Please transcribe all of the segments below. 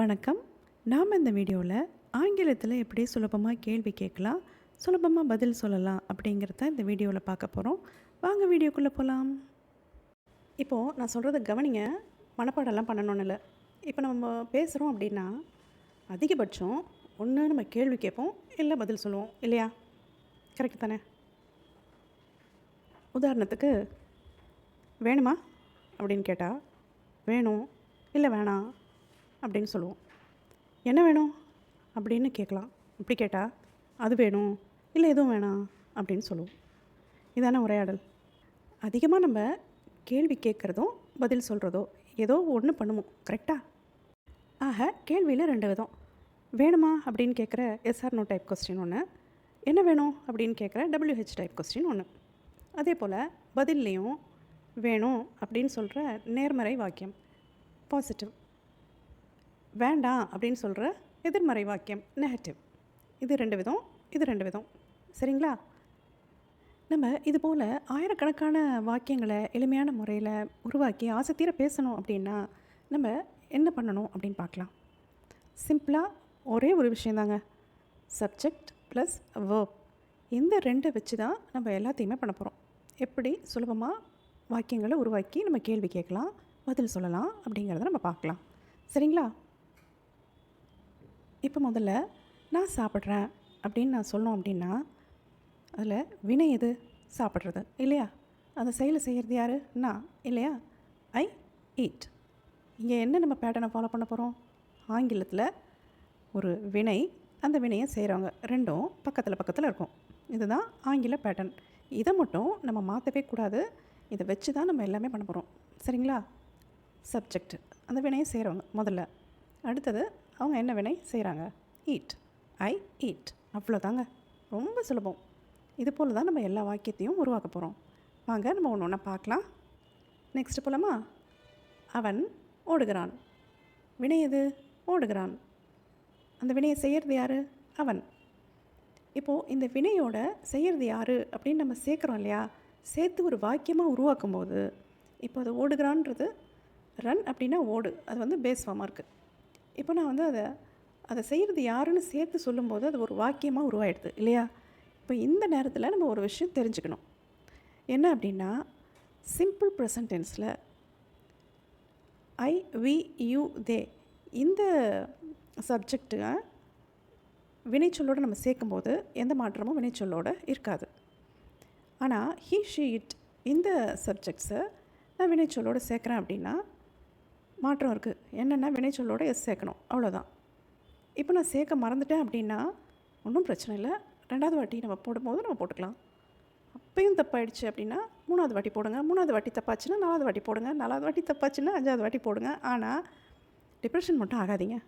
வணக்கம். நாம் இந்த வீடியோவில் ஆங்கிலத்தில் எப்படி சுலபமாக கேள்வி கேட்கலாம் சுலபமாக பதில் சொல்லலாம் அப்படிங்கிறத இந்த வீடியோவில் பார்க்க போகிறோம். வாங்க வீடியோக்குள்ளே போகலாம். இப்போது நான் சொல்கிறத கவனிங்க மனப்பாடம்லாம் பண்ணணும்னு இல்லை. இப்போ நம்ம பேசுகிறோம் அப்படின்னா அதிகபட்சம் ஒன்று நம்ம கேள்வி கேட்போம் இல்லை பதில் சொல்லுவோம் இல்லையா? கரெக்ட் தானே? உதாரணத்துக்கு வேணுமா அப்படின்னு கேட்டால் வேணும் இல்லை வேணாம்? அப்படின்னு சொல்லுவோம். என்ன வேணும்? அப்படின்னு கேட்கலாம். இப்படி கேட்டால் அது வேணும் இல்லை எதுவும் வேணாம் அப்படின்னு சொல்லுவோம். இதான உரையாடல். அதிகமாக நம்ம கேள்வி கேட்குறதும் பதில் சொல்கிறதோ ஏதோ ஒன்று பண்ணுவோம். கரெக்டாக ஆக கேள்வியில் ரெண்டு விதம். வேணுமா? அப்படின்னு கேட்குற எஸ்ஆர் நோ டைப் கொஸ்டின் ஒன்று என்ன வேணும்? அப்படின்னு கேட்குற டபிள்யூஹெச் டைப் கொஸ்டின் ஒன்று அதே போல் பதில்லையும் வேணும் அப்படின்னு சொல்கிற நேர்மறை வாக்கியம். பாசிட்டிவ் வேண்டாம் அப்படின்னு சொல்கிற எதிர்மறை வாக்கியம் நெகட்டிவ் இது ரெண்டு விதம் இது ரெண்டு விதம். சரிங்களா? நம்ம இது போல் ஆயிரக்கணக்கான வாக்கியங்களை எளிமையான முறையில் உருவாக்கி ஆசை தீர பேசணும் அப்படின்னா நம்ம என்ன பண்ணணும் அப்படின்னு பார்க்கலாம். சிம்பிளாக ஒரே ஒரு விஷயந்தாங்க. சப்ஜெக்ட் ப்ளஸ் வேர்ப் இந்த ரெண்டை வச்சு தான் நம்ம எல்லாத்தையுமே பண்ண போகிறோம் எப்படி? சுலபமாக வாக்கியங்களை உருவாக்கி நம்ம கேள்வி கேட்கலாம் பதில் சொல்லலாம் அப்படிங்கிறத நம்ம பார்க்கலாம். சரிங்களா? இப்போ முதல்ல நான் சாப்பிட்றேன் அப்படின்னு நான் சொல்லணும் அப்படின்னா அதில் வினை எது? சாப்பிட்றது இல்லையா? அந்த செயலை செய்கிறது யார்? நான் இல்லையா? I eat. இங்கே என்ன நம்ம பேட்டர்னை ஃபாலோ பண்ண போகிறோம் ஆங்கிலத்தில் ஒரு வினை அந்த வினையை செய்கிறவங்க ரெண்டும் பக்கத்தில் பக்கத்தில் இருக்கும். இதுதான் ஆங்கில பேட்டர்ன் இதை மட்டும் நம்ம மாற்றவே கூடாது. இதை வச்சு தான் நம்ம எல்லாமே பண்ண போகிறோம் சரிங்களா? சப்ஜெக்ட் அந்த வினையை செய்கிறவங்க முதல்ல. அடுத்தது அவங்க என்ன வினை செய்கிறாங்க ஈட் ஐ ஈட் அவ்வளோதாங்க ரொம்ப சுலபம். இது போல் தான் நம்ம எல்லா வாக்கியத்தையும் உருவாக்க போகிறோம் வாங்க நம்ம ஒன்று ஒன்றா பார்க்கலாம். நெக்ஸ்ட் போலாமா? அவன் ஓடுகிறான். வினை எது? ஓடுகிறான். அந்த வினையை செய்கிறது யார்? அவன். இப்போது இந்த வினையோட செய்கிறது யார் அப்படின்னு நம்ம சேர்க்குறோம் இல்லையா? சேர்த்து ஒரு வாக்கியமாக உருவாக்கும் போது இப்போ அது ஓடுகிறான்றது ரன் அப்படின்னா ஓடு. அது வந்து பேஸ் ஃபார்மாக இருக்குது இப்போ நான் வந்து அதை அதை செய்கிறது யாருன்னு சேர்த்து சொல்லும்போது அது ஒரு வாக்கியமாக உருவாயிடுது இல்லையா? இப்போ இந்த நேரத்தில் நம்ம ஒரு விஷயம் தெரிஞ்சுக்கணும். என்ன அப்படின்னா சிம்பிள் ப்ரெசன்டென்ஸில் ஐ வி யூ தே இந்த சப்ஜெக்டை வினைச்சொல்லோடு நம்ம சேர்க்கும்போது எந்த மாற்றமும் வினைச்சொல்லோடு இருக்காது. ஆனால் ஹீ ஷீ இட் இந்த சப்ஜெக்ட்ஸை நான் வினைச்சொல்லோடு சேர்க்குறேன் அப்படின்னா மாற்றம் இருக்குது என்னென்னா வினைச்சொல்லோட எஸ் சேர்க்கணும். அவ்வளோதான் இப்போ நான் சேர்க்க மறந்துட்டேன் அப்படின்னா ஒன்றும் பிரச்சனை இல்லை. ரெண்டாவது வாட்டி நம்ம போடும்போது நம்ம போட்டுக்கலாம். அப்பயும் தப்பாயிடுச்சு அப்படின்னா மூணாவது வாட்டி போடுங்க. மூணாவது வாட்டி தப்பாச்சுன்னா நாலாவது வாட்டி போடுங்க. நாலாவது வாட்டி தப்பாச்சுன்னா அஞ்சாவது வாட்டி போடுங்க. ஆனால் டிப்ரெஷன் மட்டும் ஆகாதீங்க.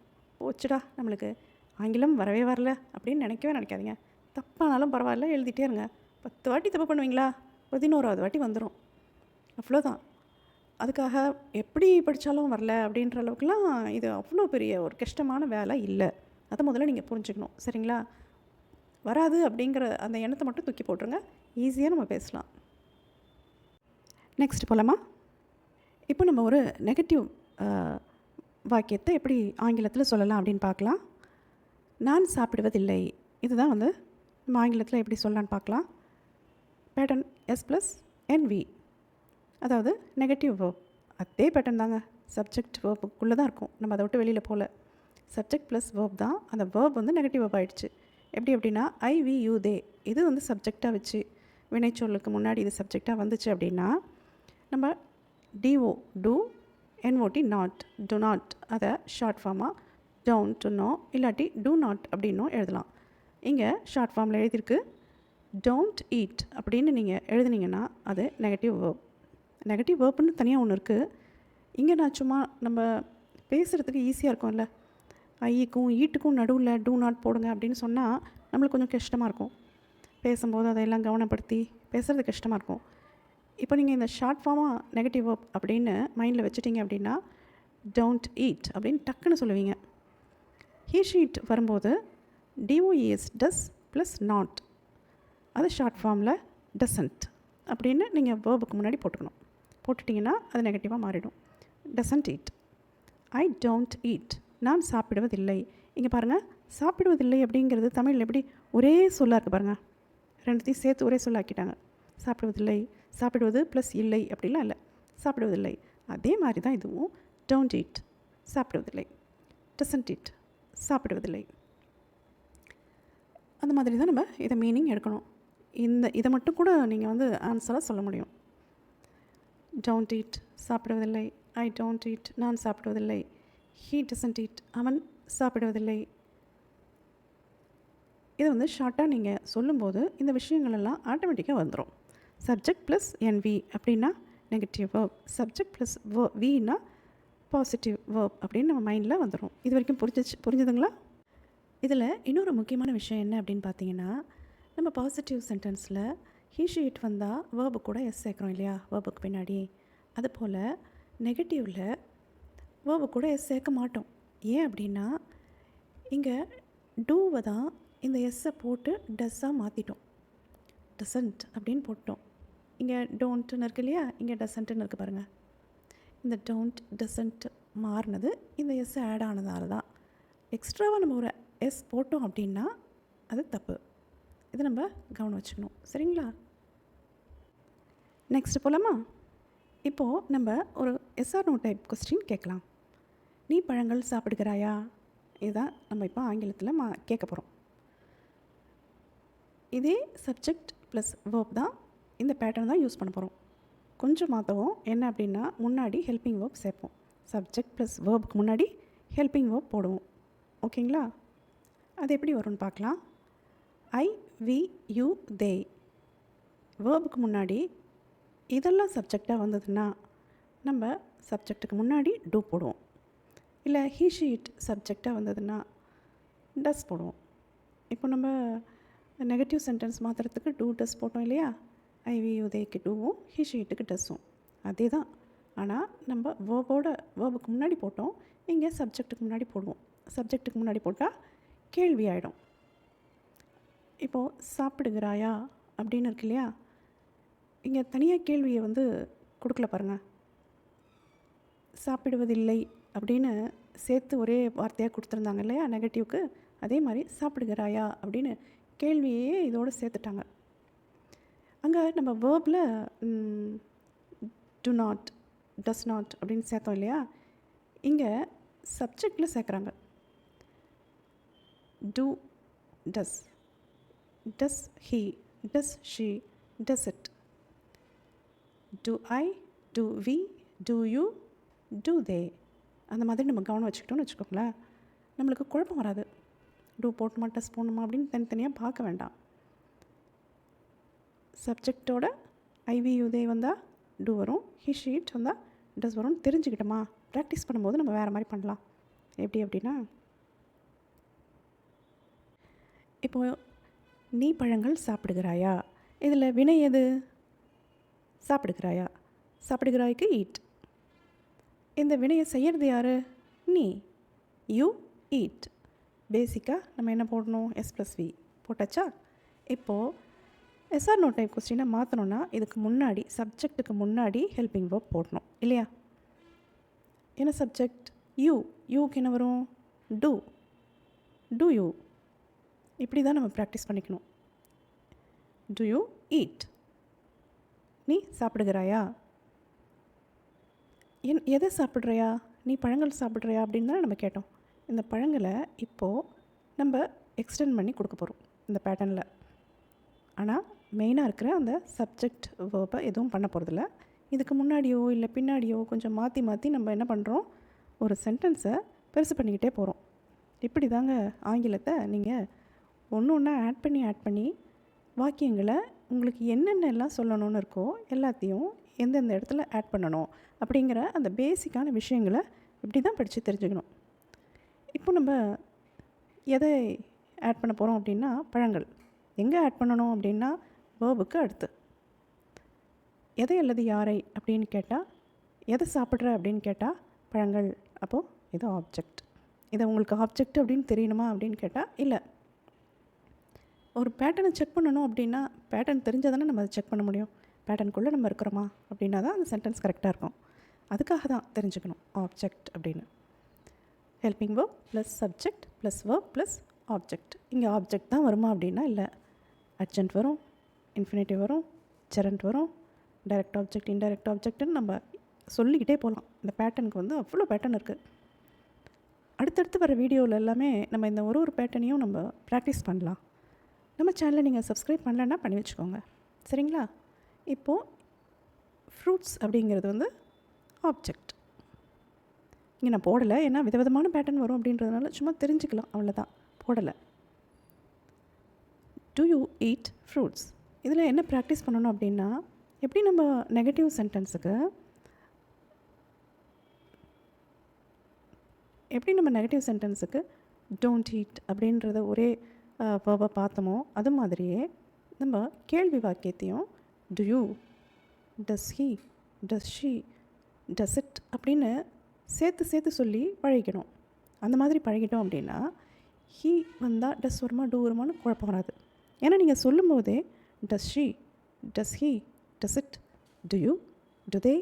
போச்சுடா நம்மளுக்கு. ஆங்கிலம் வரவே வரல அப்படின்னு நினைக்கவே நினைக்காதீங்க. தப்பானாலும் பரவாயில்ல எழுதிட்டே இருங்க. பத்து வாட்டி தப்பு பண்ணுவீங்களா? பதினோராவது வாட்டி வந்துடும் அவ்வளோதான் அதுக்காக எப்படி படித்தாலும் வரல அப்படின்ற அளவுக்குலாம் இது அவ்வளோ பெரிய ஒரு கஷ்டமான வேலை இல்லை. அதை முதல்ல நீங்கள் புரிஞ்சுக்கணும். சரிங்களா? வராது அப்படிங்கிற அந்த எண்ணத்தை மட்டும் தூக்கி போட்டுருங்க. ஈஸியாக நம்ம பேசலாம். நெக்ஸ்ட் போலாமா? இப்போ நம்ம ஒரு நெகட்டிவ் வாக்கியத்தை எப்படி ஆங்கிலத்தில் சொல்லலாம் அப்படின்னு பார்க்கலாம். நான் சாப்பிடுவதில்லை. இதுதான் வந்து நம்ம ஆங்கிலத்தில் எப்படி சொல்லலான்னு பார்க்கலாம். பேட்டன் எஸ் ப்ளஸ் என்வி அதாவது நெகட்டிவ் வேர்ப் அதே பேட்டர்ன் தாங்க. சப்ஜெக்ட் வேர்புக்குள்ளே தான் இருக்கும். நம்ம அதை விட்டு வெளியில் போகல. சப்ஜெக்ட் ப்ளஸ் வேர்ப் தான். அந்த வேர்ப் வந்து நெகட்டிவ் வேர்ப் ஆகிடுச்சு எப்படி அப்படின்னா ஐ வி யூ தே இது வந்து சப்ஜெக்டாக வச்சு வினைச்சொல்லுக்கு முன்னாடி இது சப்ஜெக்டாக வந்துச்சு அப்படின்னா நம்ம DO do NOT not do not அதை ஷார்ட் ஃபார்மாக டவுன் டு நோ இல்லாட்டி டூ நாட் அப்படின்னும் எழுதலாம். இங்கே ஷார்ட் ஃபார்மில் எழுதியிருக்கு டோன்ட் ஈட் அப்படின்னு நீங்கள் எழுதுனீங்கன்னா அது நெகட்டிவ் வேர்ப் நெகட்டிவ் வேர்ப்புன்னு தனியாக ஒன்று இருக்குது இங்கே நான் சும்மா நம்ம பேசுகிறதுக்கு ஈஸியாக இருக்கும்ல. ஐக்கும் ஈட்டுக்கும் நடுவில் டூ நாட் போடுங்க அப்படின்னு சொன்னால் நம்மளுக்கு கொஞ்சம் கஷ்டமாக இருக்கும். பேசும்போது அதையெல்லாம் கவனப்படுத்தி பேசுகிறது கஷ்டமாக இருக்கும். இப்போ நீங்கள் இந்த ஷார்ட் ஃபார்மாக நெகட்டிவ் வேர்ப் அப்படின்னு மைண்டில் வச்சுட்டிங்க அப்படின்னா டோன்ட் ஈட் அப்படின்னு டக்குன்னு சொல்லுவீங்க. ஹீ ஷீட் வரும்போது டிஓஇஎஸ் டஸ் ப்ளஸ் நாட் அது ஷார்ட் ஃபார்மில் டசன்ட் அப்படின்னு நீங்கள் வேர்புக்கு முன்னாடி போட்டுக்கணும். போட்டுட்டிங்கன்னா அது நெகட்டிவாக மாறிடும். Doesn't eat I don't eat நான் சாப்பிடுவதில்லை. இங்கே பாருங்கள் சாப்பிடுவதில்லை அப்படிங்கிறது தமிழில் எப்படி ஒரே சொல்லாக இருக்குது பாருங்கள் ரெண்டுத்தையும் சேர்த்து ஒரே சொல்லாக்கிட்டாங்க சாப்பிடுவதில்லை. சாப்பிடுவது ப்ளஸ் இல்லை அப்படிலாம் இல்லை. சாப்பிடுவதில்லை. அதே மாதிரி தான் இதுவும். டோன்ட் ஈட் சாப்பிடுவதில்லை. டசன்ட் ஈட் சாப்பிடுவதில்லை. அந்த மாதிரி தான் நம்ம இதை மீனிங் எடுக்கணும். இந்த இதை மட்டும் கூட நீங்கள் வந்து ஆன்சராக சொல்ல முடியும். டோன்ட் ஈட் சாப்பிடுவதில்லை. ஐ டோன்ட் ஈட் நான் சாப்பிடுவதில்லை. ஹீ டசன்ட் ஈட் அவன் சாப்பிடுவதில்லை. இது வந்து ஷார்ட்டாக நீங்கள் சொல்லும்போது இந்த விஷயங்கள் எல்லாம் ஆட்டோமேட்டிக்காக வந்துடும் சப்ஜெக்ட் ப்ளஸ் என் வி அப்படின்னா negative verb subject plus V வினா பாசிட்டிவ் வேர்ப் அப்படின்னு நம்ம மைண்டில் வந்துடும் இது வரைக்கும் புரிஞ்சிச்சு புரிஞ்சுதுங்களா? இதில் இன்னொரு முக்கியமான விஷயம் என்ன அப்படின்னு பார்த்தீங்கன்னா நம்ம பாசிட்டிவ் சென்டென்ஸில் ஹீ ஷீட் வந்தால் வேர்பு கூட எஸ் சேர்க்குறோம் இல்லையா? வேர்புக்கு பின்னாடி. அதுபோல் நெகட்டிவில் வேர்பு கூட எஸ் சேர்க்க மாட்டோம். ஏன் அப்படின்னா இங்கே டூவை தான் இந்த எஸ்ஸை போட்டு டஸ்ஸாக மாற்றிட்டோம் டசன்ட் அப்படின்னு போட்டோம். இங்கே டோன்ட்டுன்னு இருக்கு இல்லையா? இங்கே டசன்ட்டுன்னு இருக்குது பாருங்கள் இந்த டோன்ட் டசன்ட் மாறினது இந்த எஸ் ஆட் ஆனதால தான். எக்ஸ்ட்ராவாக நம்ம ஒரு எஸ் போட்டோம் அப்படின்னா அது தப்பு. இதை நம்ம கவனம் வச்சுக்கணும். சரிங்களா? நெக்ஸ்ட் போகலாமா இப்போது நம்ம ஒரு எஸ்ஆர் நோ டைப் கொஸ்டின் கேட்கலாம். நீ பழங்கள் சாப்பிடுகிறாயா? இதுதான் நம்ம இப்போ ஆங்கிலத்தில் மா கேட்க போகிறோம் இதே சப்ஜெக்ட் ப்ளஸ் வேர்ப் தான் இந்த பேட்டர்ன் தான் யூஸ் பண்ண போகிறோம் கொஞ்சம் மாற்றவும் என்ன அப்படின்னா முன்னாடி ஹெல்பிங் வேர்ப் சேர்ப்போம். சப்ஜெக்ட் ப்ளஸ் வேர்புக்கு முன்னாடி ஹெல்பிங் வேர்ப் போடுவோம். ஓகேங்களா அது எப்படி வரும்னு பார்க்கலாம். ஐ வி யூ தே. வேர்புக்கு முன்னாடி இதெல்லாம் சப்ஜெக்டாக வந்ததுன்னா நம்ம சப்ஜெக்ட்டுக்கு முன்னாடி டூ போடுவோம். இல்லை ஹீ ஷீட் சப்ஜெக்டாக வந்ததுன்னா டஸ் போடுவோம். இப்போ நம்ம நெகட்டிவ் சென்டென்ஸ் மாற்றுறதுக்கு டூ டஸ் போட்டோம் இல்லையா? ஐவி உதயக்கு டூவும் ஹி ஷீட்டுக்கு டஸ்ஸும் அதே தான் ஆனால் நம்ம வேர்போட வேர்புக்கு முன்னாடி போட்டோம் இங்கே சப்ஜெக்ட்டுக்கு முன்னாடி போடுவோம். சப்ஜெக்ட்டுக்கு முன்னாடி போட்டால் கேள்வி ஆகிடும் இப்போது சாப்பிடுகிறாயா அப்படின்னு இருக்கு இல்லையா? இங்கே தனியாக கேள்வியை வந்து கொடுக்கல பாருங்கள் சாப்பிடுவதில்லை அப்படின்னு சேர்த்து ஒரே வார்த்தையாக கொடுத்துருந்தாங்க இல்லையா? நெகட்டிவ்க்கு அதே மாதிரி சாப்பிடுகிறாயா அப்படின்னு கேள்வியே இதோடு சேர்த்துட்டாங்க. அங்கே நம்ம வேர்பில் டு நாட் டஸ் நாட் அப்படின்னு சேர்த்தோம் இல்லையா? இங்கே சப்ஜெக்டில் சேர்க்குறாங்க. Do does does he does she does it do I do we do you do they அந்த மாதிரி நம்ம கவனம் வச்சுக்கிட்டோம்னு வச்சுக்கோங்களேன். நம்மளுக்கு குழப்பம் வராது. டூ போட்டுமா டஸ் போடணுமா அப்படின்னு தனித்தனியாக பார்க்க வேண்டாம். சப்ஜெக்டோட ஐவியூதே வந்தால் டூ வரும். ஹிஷீட் வந்தால் டஸ் வரும் தெரிஞ்சுக்கிட்டோமா? ப்ராக்டிஸ் பண்ணும்போது நம்ம வேறு மாதிரி பண்ணலாம். எப்படி அப்படின்னா இப்போது நீ பழங்கள் சாப்பிடுகிறாயா? இதில் வினை எது? சாப்பிடுகிறாயா? சாப்பிடுகிறாய்க்கு ஈட் இந்த வினையை செய்கிறது யார்? நீ. யூ ஈட் பேசிக்காக நம்ம என்ன போடணும்? எஸ் ப்ளஸ் வி போட்டாச்சா? இப்போது எஸ்ஆர் நோ டைப் கொஸ்டினை மாற்றணுன்னா இதுக்கு முன்னாடி சப்ஜெக்ட்டுக்கு முன்னாடி ஹெல்பிங் வேர்ப் போடணும். இல்லையா? என்ன சப்ஜெக்ட் யூ யூக்கு என்ன வரும்? டூ டூ யூ இப்படி தான் நம்ம ப்ராக்டிஸ் பண்ணிக்கணும். டு யூ ஈட் நீ சாப்பிடுகிறாயா? என் எதை சாப்பிட்றியா? நீ பழங்கள் சாப்பிட்றியா? அப்படின்னு தான் நம்ம கேட்டோம். இந்த பழங்களை இப்போது நம்ம எக்ஸ்டெண்ட் பண்ணி கொடுக்க போகிறோம் இந்த பேட்டர்னில் ஆனால் மெயினாக இருக்கிற அந்த சப்ஜெக்ட் வேர்பை எதுவும் பண்ண போகிறதில்ல இதுக்கு முன்னாடியோ இல்லை பின்னாடியோ கொஞ்சம் மாற்றி மாற்றி நம்ம என்ன பண்ணுறோம் ஒரு சென்டென்ஸை பெருசு பண்ணிக்கிட்டே போகிறோம் இப்படி தாங்க ஆங்கிலத்தை நீங்கள் ஒன்று ஒன்றா ஆட் பண்ணி ஆட் பண்ணி வாக்கியங்களை உங்களுக்கு என்னென்னலாம் சொல்லணும்னு இருக்கோ எல்லாத்தையும் எந்தெந்த இடத்துல ஆட் பண்ணணும் அப்படிங்கிற அந்த பேசிக்கான விஷயங்களை இப்படி தான் படித்து தெரிஞ்சுக்கணும். இப்போ நம்ம எதை ஆட் பண்ண போகிறோம் அப்படின்னா பழங்கள். எங்கே ஆட் பண்ணணும் அப்படின்னா வேர்புக்கு அடுத்து. எதை அல்லது யாரை அப்படின்னு கேட்டால் எதை சாப்பிட்ற அப்படின்னு கேட்டால் பழங்கள் அப்போது இது ஆப்ஜெக்ட் இதை உங்களுக்கு ஆப்ஜெக்ட் அப்படின்னு தெரியணுமா அப்படின்னு கேட்டால் இல்லை. ஒரு பேட்டர்னை செக் பண்ணணும் அப்படின்னா பேட்டர்ன் தெரிஞ்சால் தானே நம்ம அதை செக் பண்ண முடியும். பேட்டர்னுக்குள்ளே நம்ம இருக்கிறோமா அப்படின்னா தான் அந்த சென்டென்ஸ் கரெக்டாக இருக்கும். அதுக்காக தான் தெரிஞ்சுக்கணும். ஆப்ஜெக்ட் அப்படின்னு. Helping verb plus subject plus verb plus object இங்கே ஆப்ஜெக்ட் தான் வருமா அப்படின்னா இல்லை. அர்ஜென்ட் வரும் இன்ஃபினிட்டிவ் வரும் ஜெரண்ட் வரும் டைரக்ட் ஆப்ஜெக்ட் இன்டைரக்ட் ஆப்ஜெக்ட்னு நம்ம சொல்லிக்கிட்டே போகலாம் இந்த பேட்டர்னுக்கு வந்து அவ்வளோ பேட்டர்ன் இருக்குது அடுத்தடுத்து வர வீடியோவில் எல்லாமே நம்ம இந்த ஒரு ஒரு பேட்டர்னையும் நம்ம ப்ராக்டிஸ் பண்ணலாம். நம்ம சேனலை நீங்கள் சப்ஸ்கிரைப் பண்ணலன்னா பண்ணி வச்சுக்கோங்க. சரிங்களா? இப்போது ஃப்ரூட்ஸ் அப்படிங்கிறது வந்து ஆப்ஜெக்ட் இங்கே நான் போடலை. ஏன்னா விதவிதமான பேட்டர்ன் வரும் அப்படின்றதுனால சும்மா தெரிஞ்சுக்கலாம். அவ்வளோதான் போடலை. டு யூ ஈட் ஃப்ரூட்ஸ் இதில் என்ன ப்ராக்டிஸ் பண்ணணும் அப்படின்னா எப்படி நம்ம நெகட்டிவ் சென்டென்ஸுக்கு எப்படி நம்ம நெகட்டிவ் சென்டென்ஸுக்கு டோன்ட் ஈட் அப்படின்றத ஒரே வேர்பை பார்த்தோமோ அது மாதிரியே நம்ம கேள்வி வாக்கியத்தையும் do you does he does she does it அப்படின்னு சேர்த்து சேர்த்து சொல்லி பழகிக்கணும். அந்த மாதிரி பழகிட்டோம் அப்படின்னா ஹீ வந்தால் டஸ் வருமா டூ வருமானு குழப்பம் வராது. ஏன்னா நீங்கள் சொல்லும்போதே does she does he does it do you do they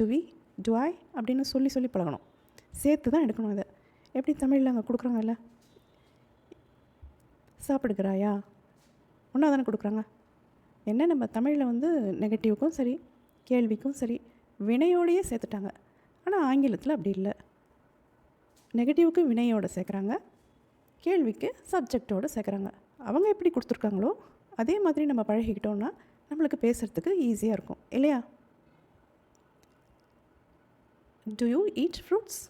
do we do I அப்படின்னு சொல்லி சொல்லி பழகணும். சேர்த்து தான் எடுக்கணும் இதை. எப்படி தமிழில் அங்கே கொடுக்குறாங்கல்ல? சாப்பிடுகிறாயா? ஒன்றா தானே கொடுக்குறாங்க. என்ன நம்ம தமிழில் வந்து நெகட்டிவ்க்கும் சரி கேள்விக்கும் சரி வினையோடையே சேர்த்துட்டாங்க. ஆனால் ஆங்கிலத்தில் அப்படி இல்லை. நெகட்டிவ்க்கு வினையோடு சேர்க்குறாங்க கேள்விக்கு சப்ஜெக்டோடு சேர்க்குறாங்க. அவங்க எப்படி கொடுத்துருக்காங்களோ அதே மாதிரி நம்ம பழகிக்கிட்டோன்னா நம்மளுக்கு பேசுகிறதுக்கு ஈஸியாக இருக்கும். இல்லையா? டு யூ ஈட் ஃப்ரூட்ஸ்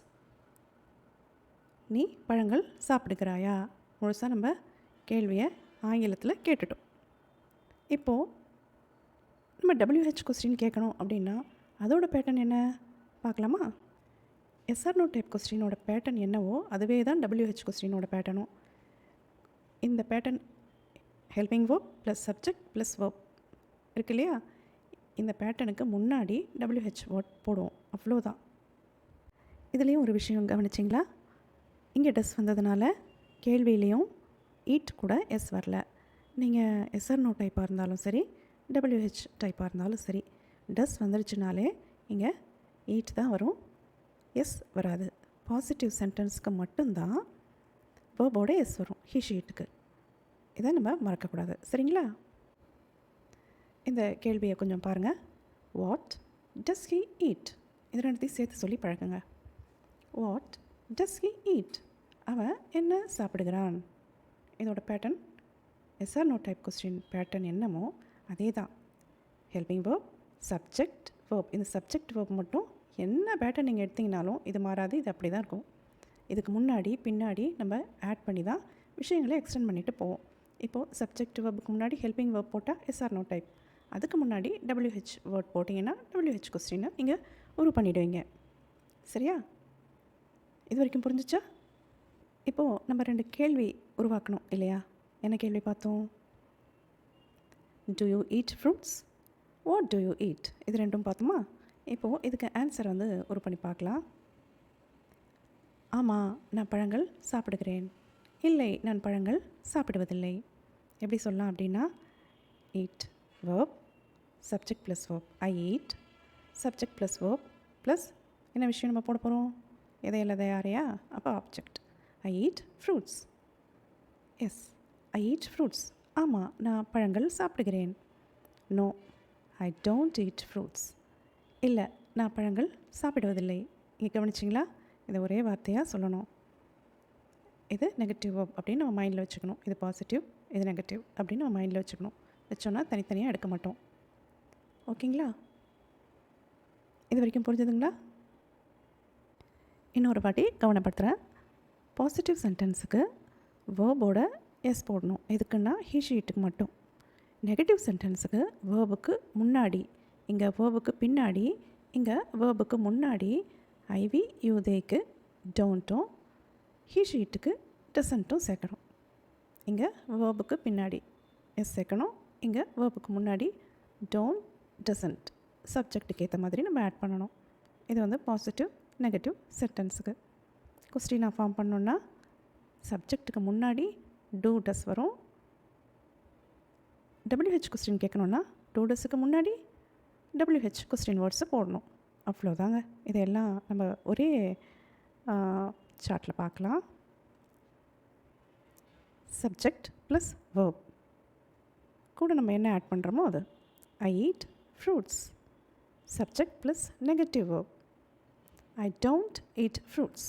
நீ பழங்கள் சாப்பிடுகிறாயா? முழுசாக நம்ம கேள்வியை ஆங்கிலத்தில் கேட்டுட்டோம். இப்போது நம்ம டபிள்யூஹெச் கொஸ்டின் கேட்கணும் அப்படின்னா அதோட பேட்டர்ன் என்ன? பார்க்கலாமா? எஸ்ஆர் நோ டைப் கொஸ்டினோட பேட்டர்ன் என்னவோ அதுவே தான் டபிள்யூஹெச் கொஸ்டினோட பேட்டர்னும் இந்த pattern helping verb plus subject plus verb இருக்கு இல்லையா? இந்த பேட்டர்னுக்கு முன்னாடி டபிள்யூஹெச் வேர்ட் போடுவோம். அவ்வளோதான் இதுலேயும் ஒரு விஷயம் கவனிச்சிங்களா? இங்கே ட்ரெஸ் வந்ததுனால கேள்வியிலையும் ஈட் கூட எஸ் வரல. நீங்கள் எஸ்ஆர் நோ டைப்பாக இருந்தாலும் சரி டபிள்யூஹெச் டைப்பாக இருந்தாலும் சரி டஸ் வந்துருச்சுனாலே இங்கே ஈட் தான் வரும். எஸ் வராது. பாசிட்டிவ் சென்டென்ஸ்க்கு மட்டும்தான் வேர்போட எஸ் வரும். ஹி ஷீட்டுக்கு இதை நம்ம மறக்கக்கூடாது. சரிங்களா? இந்த கேள்வியை கொஞ்சம் பாருங்கள் வாட் டஸ் ஹி ஈட் இது ரெண்டுத்தையும் சேர்த்து சொல்லி பழகுங்க. வாட் டஸ் ஹி ஈட் அவன் என்ன சாப்பிடுகிறான்? இதோட pattern yes or no type question pattern என்னமோ அதே தான் ஹெல்பிங் வேர்ப் சப்ஜெக்ட் வேர்ப் இந்த சப்ஜெக்ட் வேர்ப் மட்டும் என்ன பேட்டர்ன் நீங்கள் எடுத்தீங்கனாலும் இது மாறாது இது அப்படி தான் இருக்கும். இதுக்கு முன்னாடி பின்னாடி நம்ம ஆட் பண்ணி தான் விஷயங்களை எக்ஸ்டெண்ட் பண்ணிட்டு போவோம். இப்போது சப்ஜெக்ட் வேர்புக்கு முன்னாடி ஹெல்பிங் வேர்ப் போட்டால் எஸ்ஆர் நோ டைப் அதுக்கு முன்னாடி டபிள்யூஹெச் வேர்ட் போட்டிங்கன்னா டபிள்யூஹெச் கொஸ்டினை நீங்கள் உருவ பண்ணிவிடுவீங்க சரியா? இது வரைக்கும் புரிஞ்சிச்சா? இப்போது நம்ம ரெண்டு கேள்வி உருவாக்கணும் இல்லையா? என்ன கேள்வி பார்த்தோம்? Do you eat fruits what do you eat இது ரெண்டும் பார்த்தோமா? இப்போது இதுக்கு ஆன்சர் வந்து ஒரு பண்ணி பார்க்கலாம். ஆமாம் நான் பழங்கள் சாப்பிடுகிறேன். இல்லை நான் பழங்கள் சாப்பிடுவதில்லை. எப்படி சொல்லலாம் அப்படின்னா eat verb subject plus verb I eat subject plus verb plus என்ன விஷயம் நம்ம போட போகிறோம் எதை இல்லாத யாரையா அப்போ object I eat fruits yes I eat fruits ஆமாம் நான் பழங்கள் சாப்பிடுகிறேன். No I don't eat fruits இல்லை நான் பழங்கள் சாப்பிடுவதில்லை. இங்கே கவனிச்சிங்களா? இதை ஒரே வார்த்தையாக சொல்லணும். இது நெகட்டிவ் அப்படின்னு நம்ம மைண்டில் வச்சுக்கணும். இது பாசிட்டிவ் இது நெகட்டிவ் அப்படின்னு நம்ம மைண்டில் வச்சுக்கணும். வச்சோன்னா தனித்தனியாக எடுக்க மாட்டோம். ஓகேங்களா? இது வரைக்கும் புரிஞ்சுதுங்களா? இன்னொரு வாட்டி கவனப்படுத்துகிறேன் பாசிட்டிவ் சென்டென்ஸுக்கு வேர்போட எஸ் போடணும். எதுக்குன்னா ஹி ஷீட்டுக்கு மட்டும். நெகட்டிவ் சென்டென்ஸுக்கு வேர்புக்கு முன்னாடி இங்கே வேர்புக்கு பின்னாடி இங்கே வேர்புக்கு முன்னாடி ஐவி யூதேக்கு டவுன்ட்டும் ஹி ஷீட்டுக்கு டசன்ட்டும் சேர்க்கணும். இங்கே வேர்புக்கு பின்னாடி எஸ் சேர்க்கணும். இங்கே வேர்புக்கு முன்னாடி டோன் டசன்ட் சப்ஜெக்ட்டுக்கு ஏற்ற மாதிரி நம்ம ஆட் பண்ணணும். இது வந்து பாசிட்டிவ் நெகட்டிவ் சென்டென்ஸுக்கு கொஸ்டினாக ஃபார்ம் பண்ணோன்னா சப்ஜெக்ட்டுக்கு முன்னாடி டூ டஸ் வரும். டபிள்யூஹெச் கொஸ்டின் கேட்கணுன்னா டூ டஸ்ஸுக்கு முன்னாடி டபிள்யூஹெச் கொஸ்டின் வேர்ட்ஸை போடணும். அவ்வளோதாங்க இதையெல்லாம் நம்ம ஒரே சார்ட்டில் பார்க்கலாம். சப்ஜெக்ட் ப்ளஸ் வேர்ப் கூட நம்ம என்ன ஆட் பண்ணுறோமோ அது. I eat fruits subject plus negative verb I don't eat fruits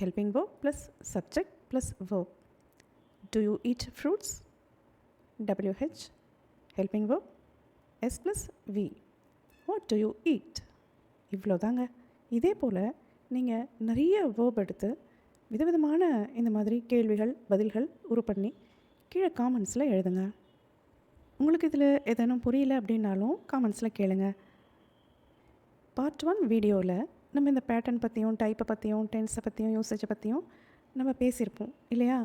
helping verb plus subject plus verb. Do you eat fruits WH helping who S plus V what do you eat இவ்வளோ தாங்க இதே போல் நீங்கள் நிறைய verb எடுத்து விதவிதமான இந்த மாதிரி கேள்விகள் பதில்கள் உருப்பண்ணி கீழே காமெண்ட்ஸில் எழுதுங்க. உங்களுக்கு இதில் எதனும் புரியல அப்படின்னாலும் காமெண்ட்ஸில் கேளுங்க. பார்ட் ஒன் வீடியோவில் நம்ம இந்த பேட்டர்ன் பற்றியும் டைப்பை பற்றியும் டென்ஸை பற்றியும் யூசேஜை பற்றியும் நம்ம பேசியிருப்போம் இல்லையா?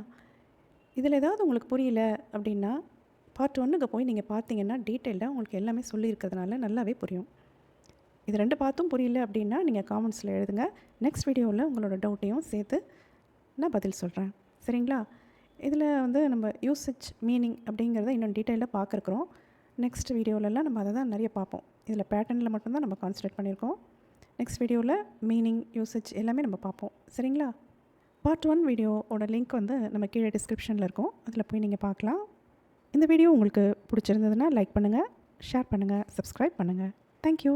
இதில் ஏதாவது உங்களுக்கு புரியல அப்படின்னா பார்ட் ஒன்றுக்கு போய் நீங்கள் பார்த்தீங்கன்னா டீட்டெயில்டாக உங்களுக்கு எல்லாமே சொல்லியிருக்கிறதுனால நல்லாவே புரியும். இது ரெண்டு பார்த்தும் புரியல அப்படின்னா நீங்கள் காமெண்ட்ஸில் எழுதுங்க. நெக்ஸ்ட் வீடியோவில் உங்களோட டவுட்டையும் சேர்த்து நான் பதில் சொல்கிறேன் சரிங்களா? இதில் வந்து நம்ம யூசேஜ் மீனிங் அப்படிங்கிறத இன்னும் டீட்டெயிலாக பார்க்குறோம். நெக்ஸ்ட் வீடியோவிலலாம் நம்ம அதை தான் நிறைய பார்ப்போம். இதில் பேட்டர்னில் மட்டும்தான் நம்ம கான்சன்ட்ரேட் பண்ணியிருக்கோம். நெக்ஸ்ட் வீடியோவில் மீனிங் யூசேஜ் எல்லாமே நம்ம பார்ப்போம். சரிங்களா? பார்ட் ஒன் வீடியோவோட லிங்க் வந்து நம்ம கீழே டிஸ்கிரிப்ஷனில் இருக்கும். அதில் போய் நீங்கள் பார்க்கலாம். இந்த வீடியோ உங்களுக்கு பிடிச்சிருந்ததுன்னா லைக் பண்ணுங்கள் ஷேர் பண்ணுங்கள் சப்ஸ்கிரைப் பண்ணுங்கள் தேங்க்யூ